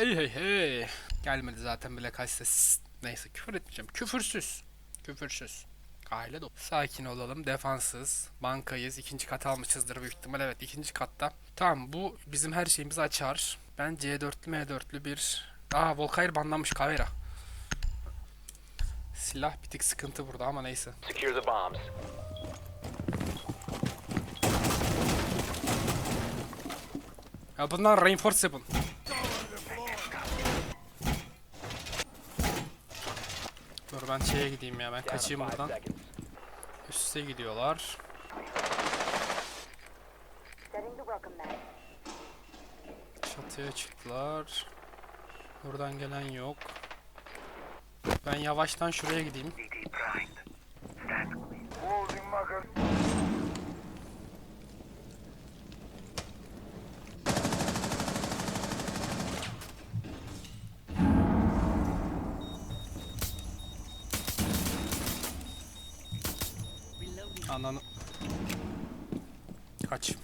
Hey hey hey. Gelmedi zaten bile kaç ses. Neyse küfür etmeyeceğim. Küfürsüz. Küfürsüz. Aile dolu. Sakin olalım. Defanssız. Bankayız. İkinci kat almışızdır büyük ihtimal. Evet ikinci katta. Tamam bu bizim her şeyimizi açar. Ben C4'lü M4'lü bir... Aa Volkayr banlanmış Kavera. Silah bir tık sıkıntı burada ama neyse. Secure the bombs. Ya bunlar reinforce yapın. Ben şeye gideyim ya ben kaçayım buradan. Üste gidiyorlar. Çatıya çıktılar. Buradan gelen yok. Ben yavaştan şuraya gideyim. Kaç.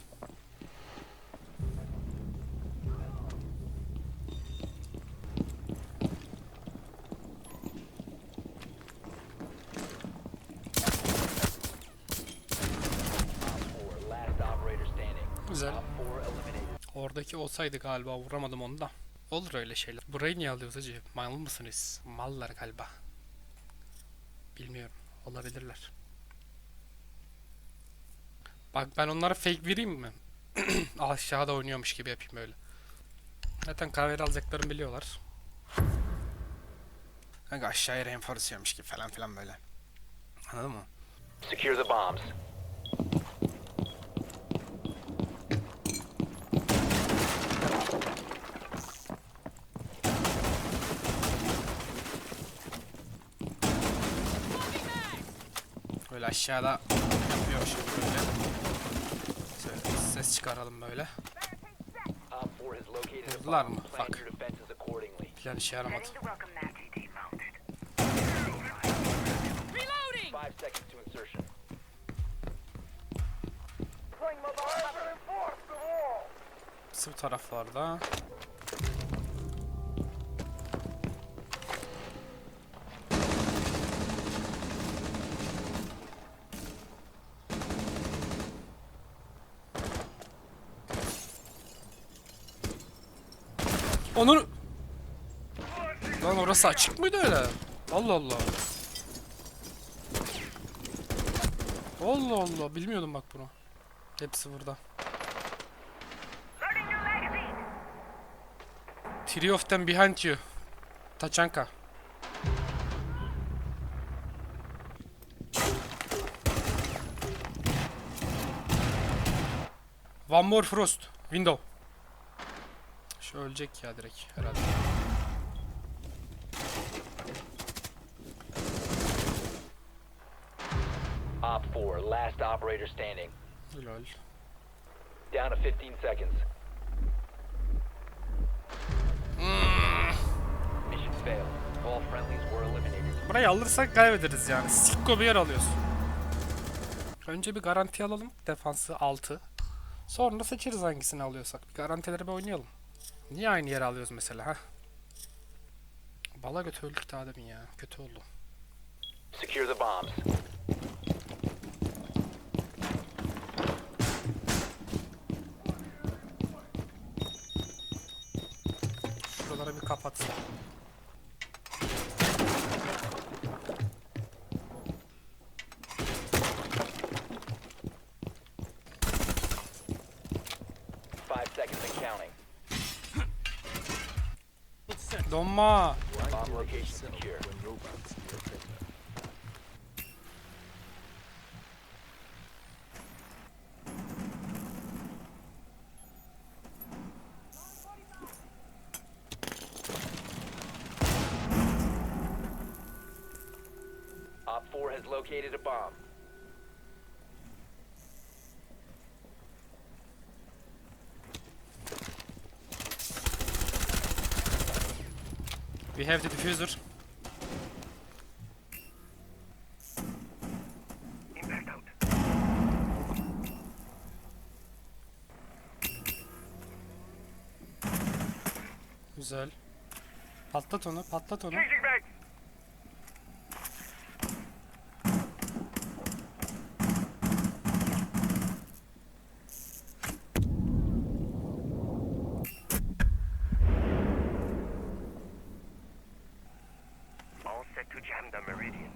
Oradaki olsaydı galiba vuramadım onu da. Olur öyle şeyler. Burayı niye alıyoruz hacı? Mal mısınız? Mallar galiba. Bilmiyorum. Olabilirler. Bak ben onlara fake vereyim mi? Aşağıda oynuyormuş gibi yapayım böyle. Zaten kahveri alacaklarını biliyorlar. Kanka aşağıya reinforce yiyormuş gibi falan filan böyle. Anladın mı? Secure the bombs. Böyle aşağıda yapıyormuş gibi böyle. Çıkaralım böyle. Vurdular mı? Plan Fuck. Plan işe yaramadı. Setting the Onu Lan orası açık mıydı öyle? Allah Allah. Allah Allah bilmiyordum bak bunu. Hepsi burada. Three of them behind you. Tachanka. One more frost. Window. Şu ölecek ya direkt herhalde. Op four, last operator standing. Lol. Down to 15 seconds. Mission failed. All friendlies were eliminated. Burayı alırsak kaybederiz yani. Sikko bir yer alıyoruz. Önce bir garanti alalım. Defansı 6. Sonra seçeriz hangisini alıyorsak. Bir garantileri bir oynayalım. Niye aynı yere alıyoruz mesela ha? Bala götü öldük daha demin ya. Kötü oldu. Secure the bombs. Şuralara bir kapat. Location secure. We have the diffuser. Güzel. Patlat onu, patlat onu. Set to jam the meridian.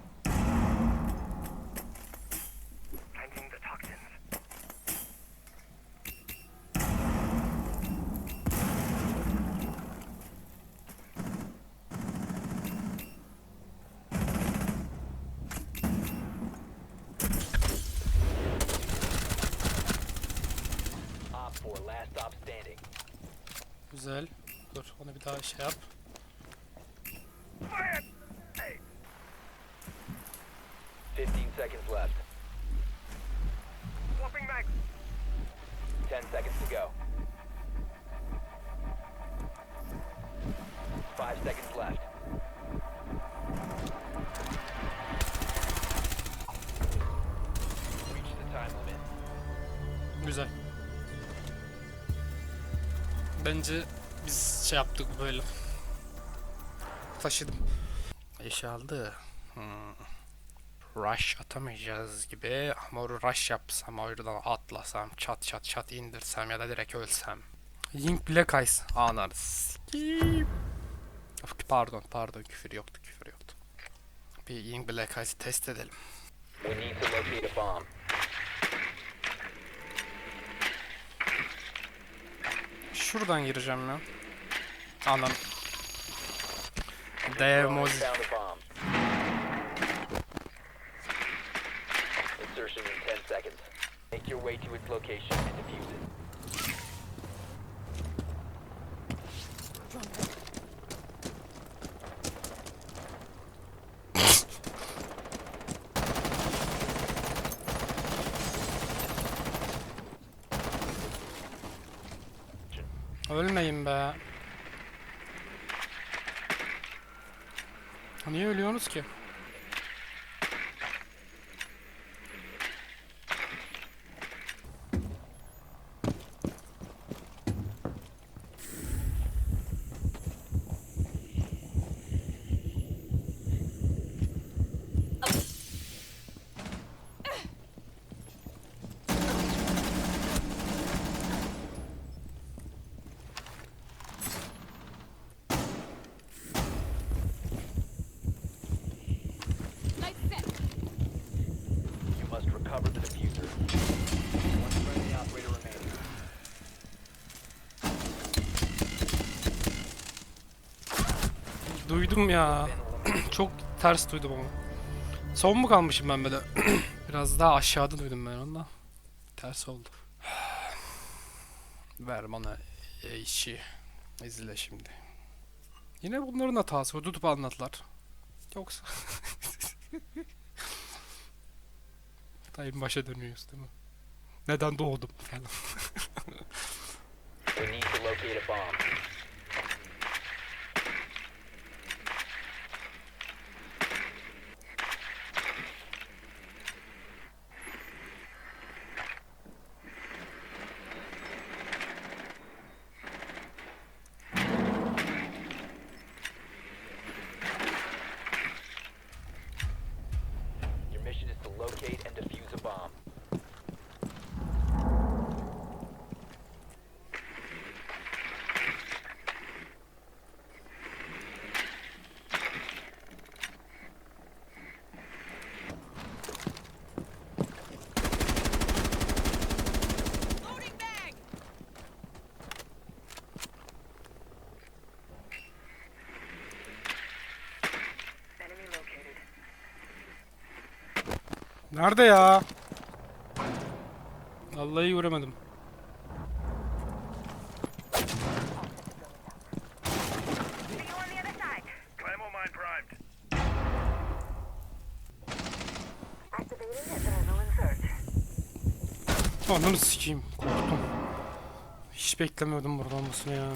Planting the toxins. Op 4, last stop standing. Güzel. Dur, onu bir daha şey yap. Bence biz şey yaptık böyle. Taşıdım. İş aldı. Hmm. Rush atamayacağız gibi ama rush yapsam oradan atlasam çat çat çat indirsem ya da direkt ölsem. Ying Black Eyes anarız. Pardon pardon küfür yoktu küfür yoktu. Bir Ying Black Eyes'i test edelim. We need to locate a bomb. Şuradan gireceğim ya. Anam. Dev Drone mozi. found a bomb. Insertion in 10 seconds. Make your way to its location and defuse it. Ölmeyin be. Niye ölüyorsunuz ki? You must recover the diffuser. One friendly operator remaining. Duydum ya. Çok ters duydum ama. Son mu kalmışım ben böyle? Biraz daha aşağıda duydum ben ondan. Ters oldu. Ver bana e, işi. İzle şimdi. Yine bunların hatası. Tutup anlatlar. Yoksa... Dayım başa dönüyoruz değil mi? Neden doğdum falan. We need to locate a bomb. Your mission is to locate and defuse a bomb. Enemy located. Nerede ya? Vallahi göremedim. Ananı sikeyim. Korktum. Hiç beklemiyordum burada olmasını ya.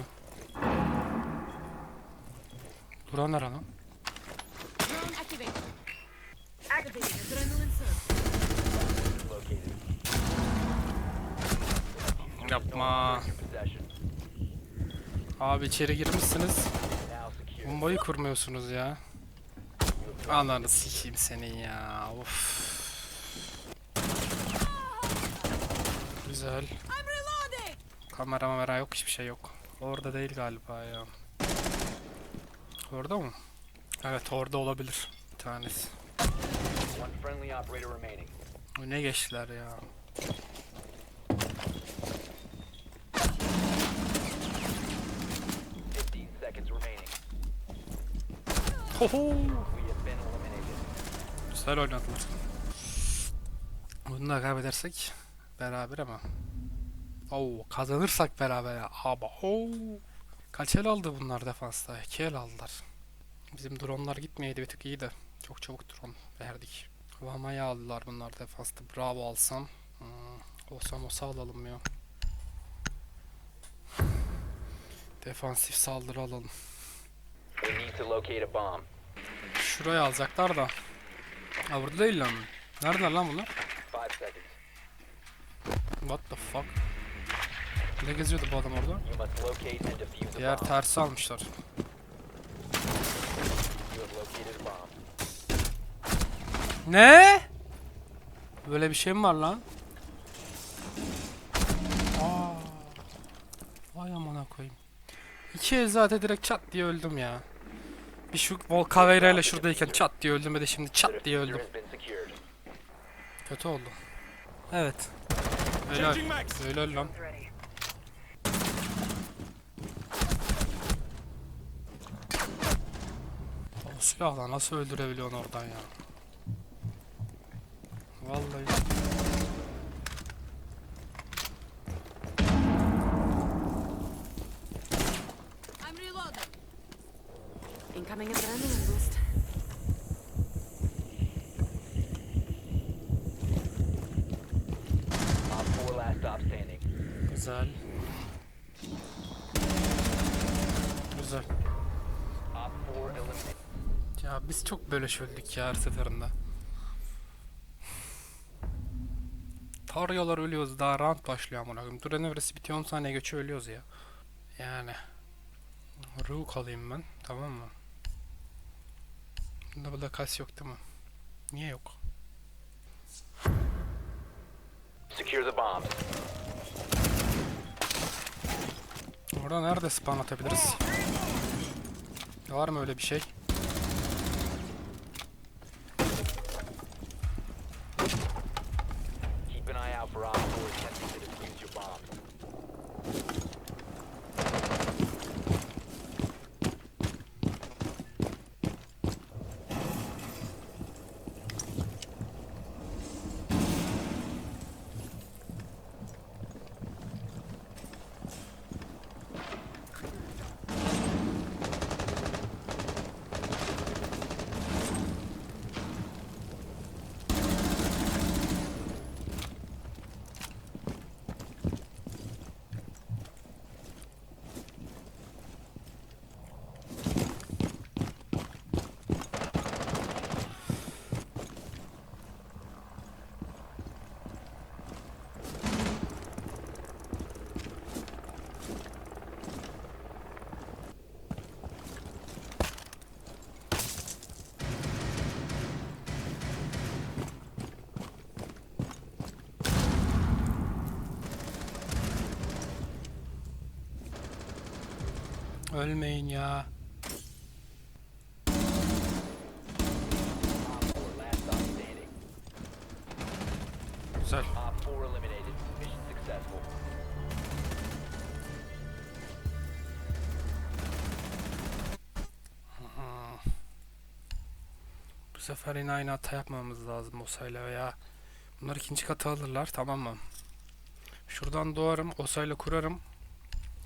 Duran nere lan? Yapma. Abi içeri girmişsiniz. Bombayı kurmuyorsunuz ya. Ananı sikeyim senin ya. Of. Güzel. Kamera mamera yok hiçbir şey yok. Orada değil galiba ya. Orada mı? Evet orada olabilir. Bir tanesi. One friendly operator remaining. Bu ne geçtiler ya. Hoho. Güzel oynadılar. Bunu da kaybedersek beraber ama. Oo kazanırsak beraber ya. Ama oo. Kaç el aldı bunlar defansta? 2 el aldılar. Bizim dronlar gitmeyeydi bir tık iyiydi. Çok çabuk drone verdik. Vama'yı aldılar bunlar defansta. Bravo alsam. Hmm, olsam olsa alalım ya. Defansif saldırı alalım. Şuraya alacaklar da. Ha burada değil lan. Neredeler lan bunlar? What the fuck? Ne geziyordu bu adam orada? Diğer tersi almışlar. Ne? Böyle bir şey mi var lan? Aa. Vay amına koyayım. İki el zaten direkt çat diye öldüm ya. Bir şu Volkavera ile şuradayken çat diye öldüm ve de şimdi çat diye öldüm. Kötü oldu. Evet. Öyle öl lan. O silahla nasıl öldürebiliyorsun oradan ya? Vallahi. I'm reloading. Incoming adrenaline boost. Op 4 last stop standing. Güzel. Güzel. Op 4 eliminated. Ya böyle öldük ya her seferinde. Tarıyorlar ölüyoruz daha round başlıyor amına koyayım. Duran evresi bitiyor 10 saniye geçiyor ölüyoruz ya. Yani. Rook alayım ben tamam mı? Bunda burada kas yok değil mi? Niye yok? Secure the bomb. Orada nerede spawn atabiliriz? Var mı öyle bir şey? For Op 4 Ölmeyin ya. Op 4 last stop standing. Güzel. Op 4 eliminated. Mission successful. Bu sefer yine aynı hata yapmamamız lazım Osa'yla veya bunlar ikinci katı alırlar tamam mı? Şuradan doğarım Osa'yla kurarım.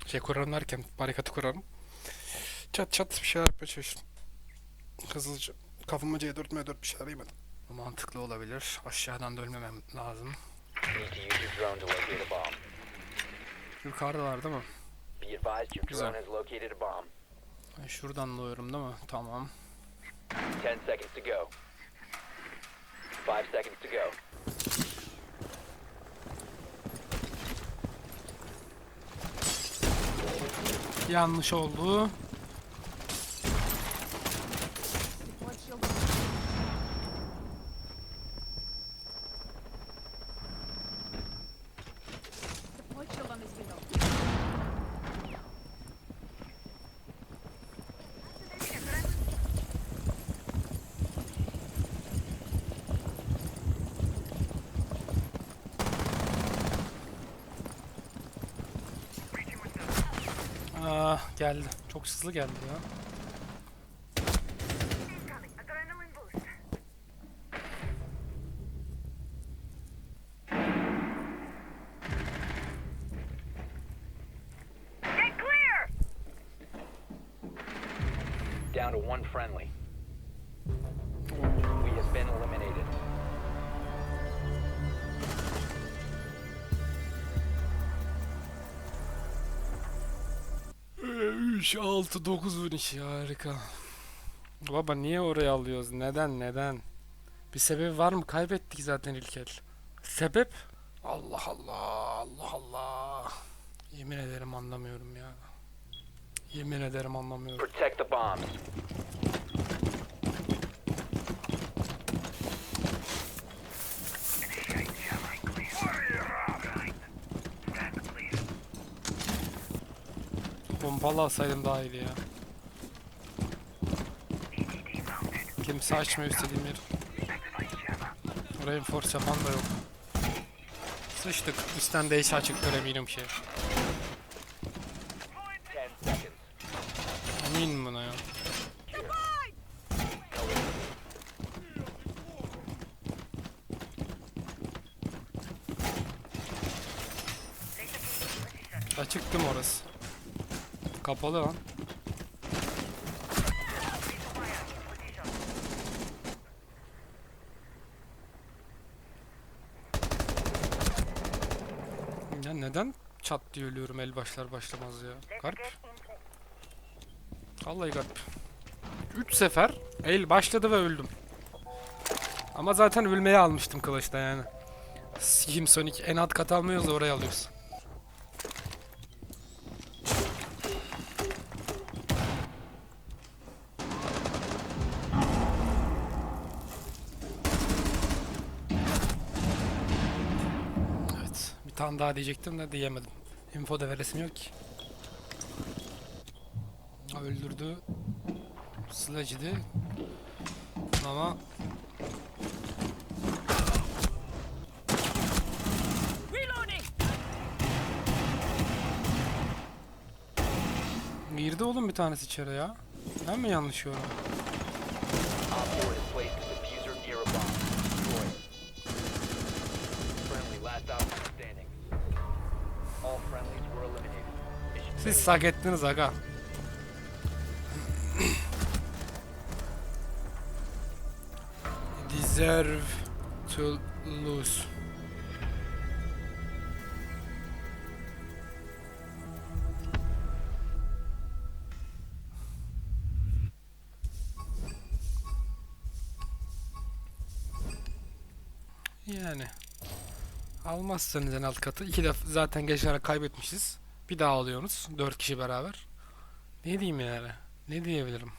Şey kurarım derken barikatı kurarım. Çat çat bir şeyler yapmaya çalışırım. Hızlıca kafama C4 M4 bir şeyler yemedim. Bu mantıklı olabilir. Aşağıdan da ölmemem lazım. Yukarıdalar değil mi? Güzel. drone has located a bomb. Ben şuradan doğuyorum değil mi? Tamam. 10 seconds to go. 5 seconds to go. Yanlış oldu. Geldi. Çok hızlı geldi ya. 3, 6, 9 bin işi harika. Baba niye oraya alıyoruz? Neden neden? Bir sebebi var mı? Kaybettik zaten ilk el. Sebep? Allah Allah Allah Allah. Yemin ederim anlamıyorum ya. Yemin ederim anlamıyorum. Protect the bombs. Pompalı alsaydım daha iyiydi ya. Kimse açmıyor istediğim yeri. Reinforce yapan da yok. Sıçtık. Üstten değişe açıktır eminim ki. 10 seconds. Eminim buna ya. Açıktı mı orası? Kapalı lan. Ya neden çat diye ölüyorum el başlar başlamaz ya? Garip. Vallahi garip. 3 sefer el başladı ve öldüm. Ama zaten ölmeye almıştım kılıçta yani. Sikim Sonic en alt kat almıyoruz da oraya alıyoruz. Bir tane daha diyecektim de diyemedim. Info da veresim yok ki. Öldürdü. Sledge'di. Ama girdi oğlum bir tanesi içeri ya. Ben mi yanlış yorum? Siz sak ettiniz aga. Deserve to lose. Yani almazsanız en alt katı iki defa zaten geçerek kaybetmişiz. Bir daha alıyorsunuz. Dört kişi beraber. Ne diyeyim yani? Ne diyebilirim?